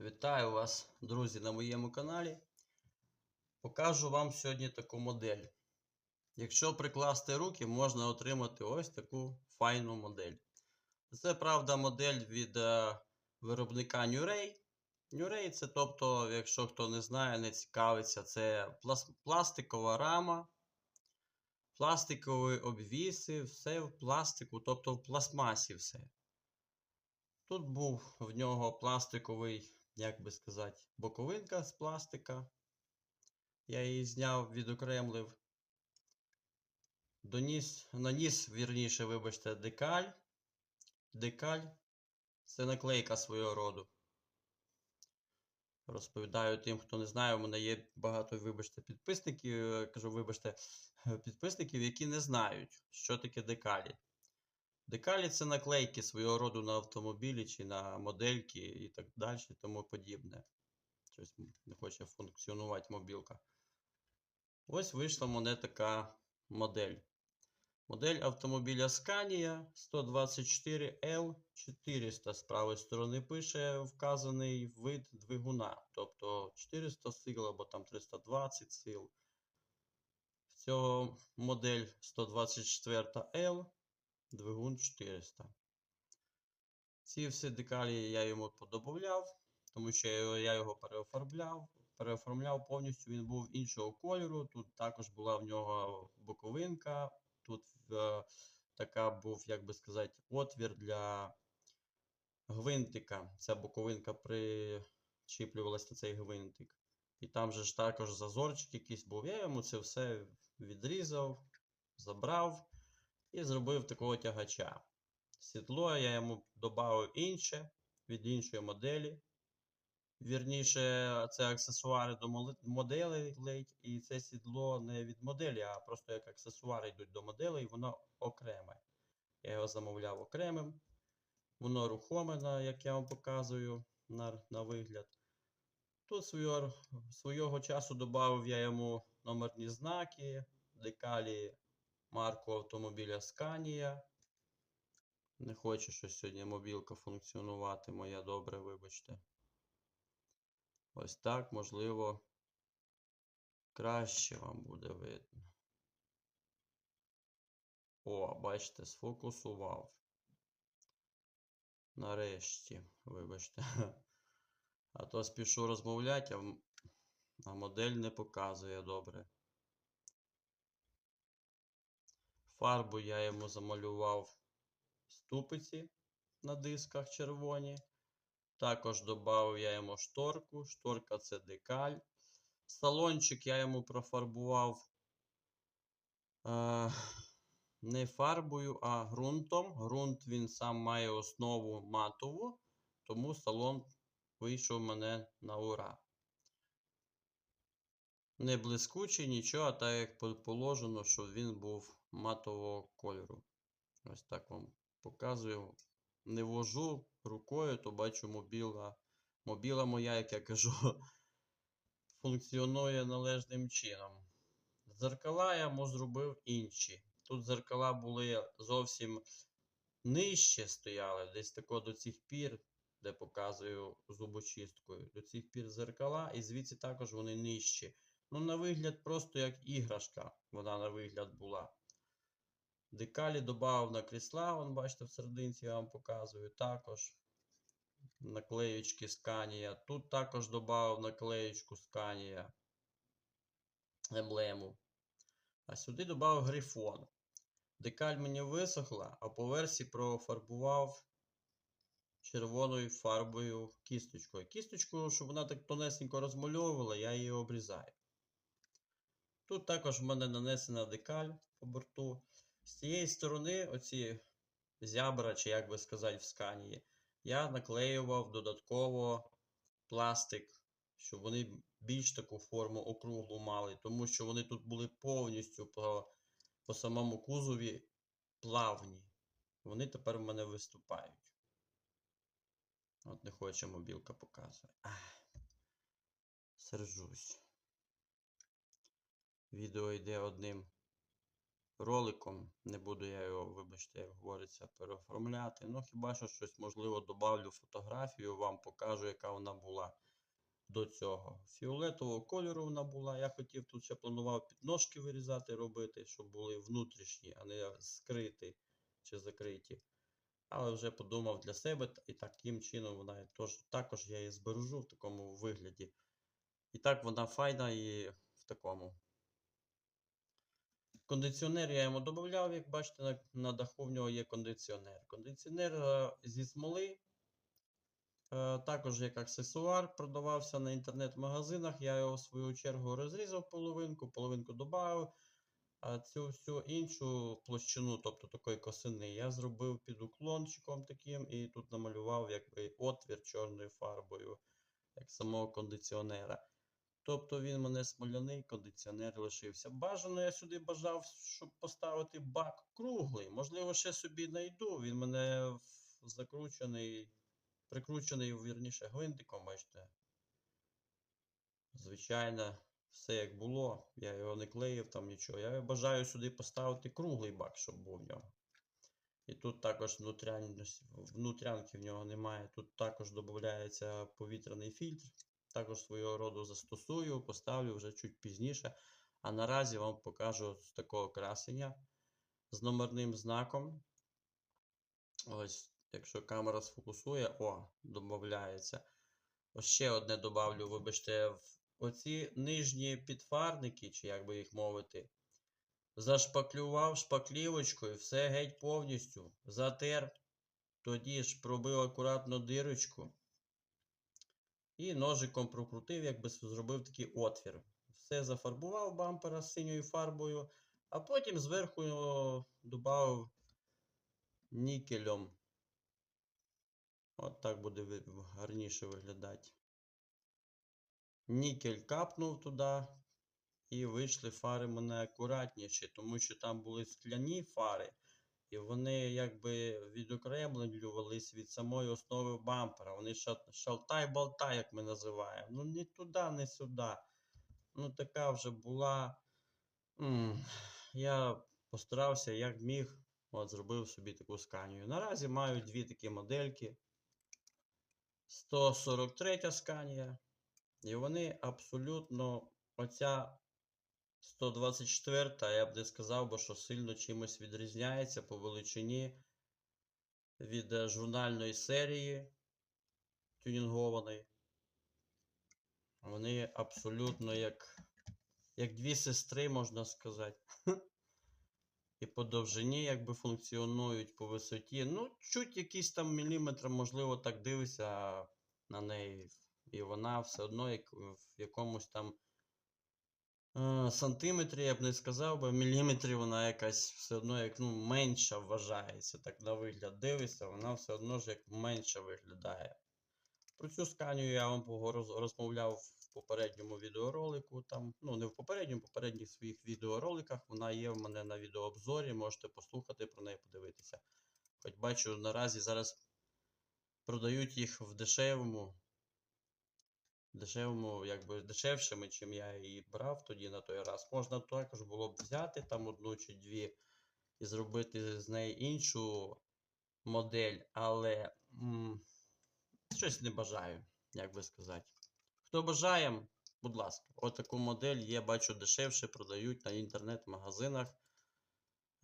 Вітаю вас, друзі, на моєму каналі. Покажу вам сьогодні таку модель. Якщо прикласти руки, можна отримати ось таку файну модель. Це, правда, модель від е, виробника Newray. Newray це, тобто, якщо хто не знає, не цікавиться, це пластикова рама, пластикові обвіси, все в пластику, тобто в пластмасі все. Тут був в нього пластиковий, як би сказати, боковинка з пластика. Я її зняв, відокремлив. Доніс, наніс, вірніше, вибачте, декаль. Декаль це наклейка свого роду. Розповідаю тим, хто не знає, у мене є багато, вибачте, підписників. е, Кажу, вибачте, підписників, які не знають, що таке декалі. Декалі це наклейки свого роду на автомобілі чи на модельки і так далі, тому подібне. Щось не хоче функціонувати мобілка. Ось вийшла мене така модель. Модель автомобіля Scania 124L400 з правої сторони пише вказаний вид двигуна. Тобто 400 сил або там 320 сил. В цього модель 124L двигун 400. Ці всі декалі я йому подобавляв, тому що я його, переоформляв. Переоформляв повністю, він був іншого кольору. Тут також була в нього боковинка. Тут е, така був, як би сказати, отвір для гвинтика. Ця боковинка причіплювалася на цей гвинтик. І там же ж також зазорчик якийсь був. Я йому це все відрізав, забрав і зробив такого тягача. Сідло я йому додав інше від іншої моделі. Вірніше, це аксесуари до моделей, і це сідло не від моделі, а просто як аксесуари йдуть до моделей, і воно окреме. Я його замовляв окремим. Воно рухоме, як я вам показую на, на вигляд. Тут свого, свого часу додав я йому номерні знаки, декалі марку автомобіля Scania. Не хоче щось сьогодні мобілка функціонувати, моя добре, вибачте. Ось так, можливо, краще вам буде видно. О, бачите, сфокусував. Нарешті, вибачте. А то спішу розмовляти, а модель не показує добре. Фарбу я йому замалював ступиці на дисках червоні. Також додав я йому шторку. Шторка це декаль. Салончик я йому профарбував е, не фарбою, а ґрунтом. Ґрунт він сам має основу матову, тому салон вийшов мене на ура. Не блискучий, нічого, так як положено, що він був матового кольору. Ось так вам показую. Не вожу рукою, то бачу мобіла. Мобіла моя, як я кажу, функціонує належним чином. Зеркала я йому зробив інші. Тут зеркала були зовсім нижче стояли, десь тако до цих пір, де показую зубочисткою. До цих пір зеркала, і звідси також вони нижчі. Ну, на вигляд, просто як іграшка, вона на вигляд була. Декалі додав на крісла, вон, бачите, в серединці я вам показую. Також наклеючки Scania. Тут також додав наклеючку Scania емблему. А сюди додав грифон. Декаль мені висохла, а по версії профарбував червоною фарбою кісточкою. Кісточку, щоб вона так тонесенько розмальовувала, я її обрізаю. Тут також в мене нанесена декаль по борту. З цієї сторони, оці зябра, чи як би сказати, в сканії, я наклеював додатково пластик, щоб вони більш таку форму округлу мали, тому що вони тут були повністю по, по самому кузові плавні. Вони тепер в мене виступають. От не хоче мобілка показує. Сержусь. Відео йде одним роликом. Не буду я його, вибачте, як говориться, переоформляти. Ну, хіба що щось, можливо, добавлю фотографію, вам покажу, яка вона була до цього. Фіолетового кольору вона була. Я хотів тут ще планував підножки вирізати, робити, щоб були внутрішні, а не скриті чи закриті. Але вже подумав для себе, і таким чином вона тож, також я її збережу в такому вигляді. І так вона файна і в такому. Кондиціонер я йому додавав, як бачите, на, на даху в нього є кондиціонер. Кондиціонер е, зі смоли. Е, також як аксесуар продавався на інтернет-магазинах. Я його в свою чергу розрізав половинку, половинку додав. А цю всю іншу площину, тобто такої косини, я зробив під уклончиком таким і тут намалював якби отвір чорною фарбою, як самого кондиціонера. Тобто він мене смоляний, кондиціонер лишився. Бажано я сюди бажав, щоб поставити бак круглий. Можливо, ще собі знайду. Він мене закручений, прикручений, вірніше, гвинтиком, бачите. Звичайно, все як було. Я його не клеїв там нічого. Я бажаю сюди поставити круглий бак, щоб був в нього. І тут також внутрянки в нього немає. Тут також додається повітряний фільтр. Також свого роду застосую, поставлю вже чуть пізніше. А наразі вам покажу з такого красення з номерним знаком. Ось, якщо камера сфокусує, о, додається. Ось ще одне добавлю, вибачте, в оці нижні підфарники, чи як би їх мовити, зашпаклював шпаклівочкою, все геть повністю, затер, тоді ж пробив акуратно дирочку і ножиком прокрутив, якби зробив такий отвір. Все зафарбував бампера синьою фарбою, а потім зверху додав нікелем. От так буде гарніше виглядати. Нікель капнув туди, і вийшли фари мене акуратніші, тому що там були скляні фари, і вони якби відокремлювались від самої основи бампера. Вони шалтай-болтай, як ми називаємо. Ну ні туди, ні сюди. Ну, така вже була. Я постарався, як міг, от зробив собі таку сканію. Наразі маю дві такі модельки. 143 сканія. І вони абсолютно оця 124, я б не сказав би, що сильно чимось відрізняється по величині від е, журнальної серії тюнінгованої. Вони абсолютно як, як дві сестри, можна сказати. І по довжині якби функціонують по висоті. Ну, чуть якісь там міліметри, можливо, так дивишся на неї. І вона все одно як в якомусь там сантиметрі, я б не сказав, бо в міліметрі вона якась все одно як ну, менша вважається. Так на вигляд дивишся, вона все одно ж як менша виглядає. Про цю сканію я вам розмовляв в попередньому відеоролику. Там, ну, не в попередньому, в попередніх своїх відеороликах. Вона є в мене на відеообзорі, можете послухати про неї подивитися. Хоч бачу, наразі зараз продають їх в дешевому, дешевому, якби дешевшими, чим я її брав тоді на той раз. Можна також було б взяти там одну чи дві і зробити з неї іншу модель, але м, щось не бажаю, як би сказати. Хто бажає, будь ласка, отаку модель є, бачу, дешевше продають на інтернет-магазинах.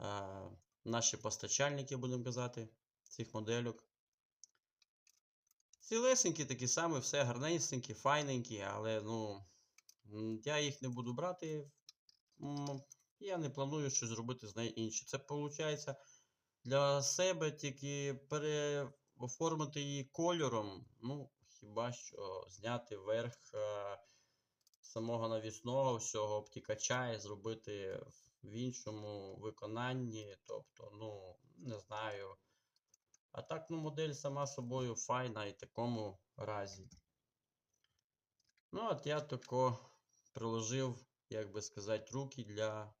Е, наші постачальники, будемо казати, цих модельок. Цілесенькі такі самі, все гарненькі, файненькі, але ну, я їх не буду брати. Я не планую щось зробити з нею інше. Це виходить для себе тільки переоформити її кольором. Ну, хіба що зняти верх е, самого навісного всього обтікача і зробити в іншому виконанні. Тобто, ну, не знаю. А так, ну, модель сама собою файна і такому разі. Ну, от я тако приложив, як би сказати, руки для.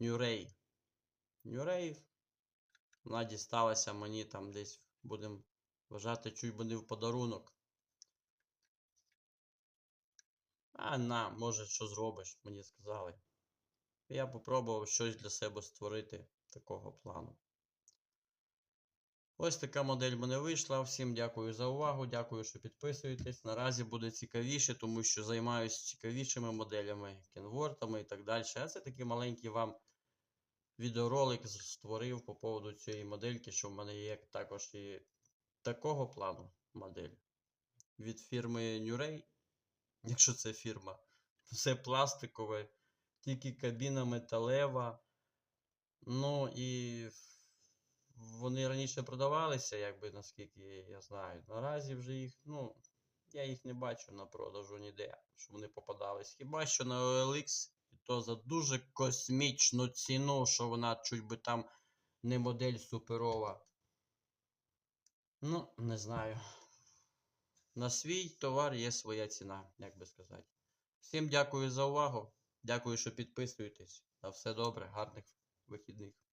New Ray, вона дісталася мені там десь, будемо вважати, чуть би не в подарунок. А на, може, що зробиш, мені сказали. Я попробував щось для себе створити такого плану. Ось така модель мене вийшла. Всім дякую за увагу. Дякую, що підписуєтесь. Наразі буде цікавіше, тому що займаюся цікавішими моделями, кенвортами і так далі. А це такий маленький вам відеоролик створив по поводу цієї модельки, що в мене є також і такого плану модель від фірми Newray, якщо це фірма. Все пластикове, тільки кабіна металева. Ну і вони раніше продавалися, якби наскільки я знаю. Наразі вже їх, ну, я їх не бачу на продажу ніде, щоб вони попадались. Хіба що на OLX, і то за дуже космічну ціну, що вона чуть би там не модель суперова. Ну, не знаю. На свій товар є своя ціна, як би сказати. Всім дякую за увагу. Дякую, що підписуєтесь. На все добре, гарних вихідних.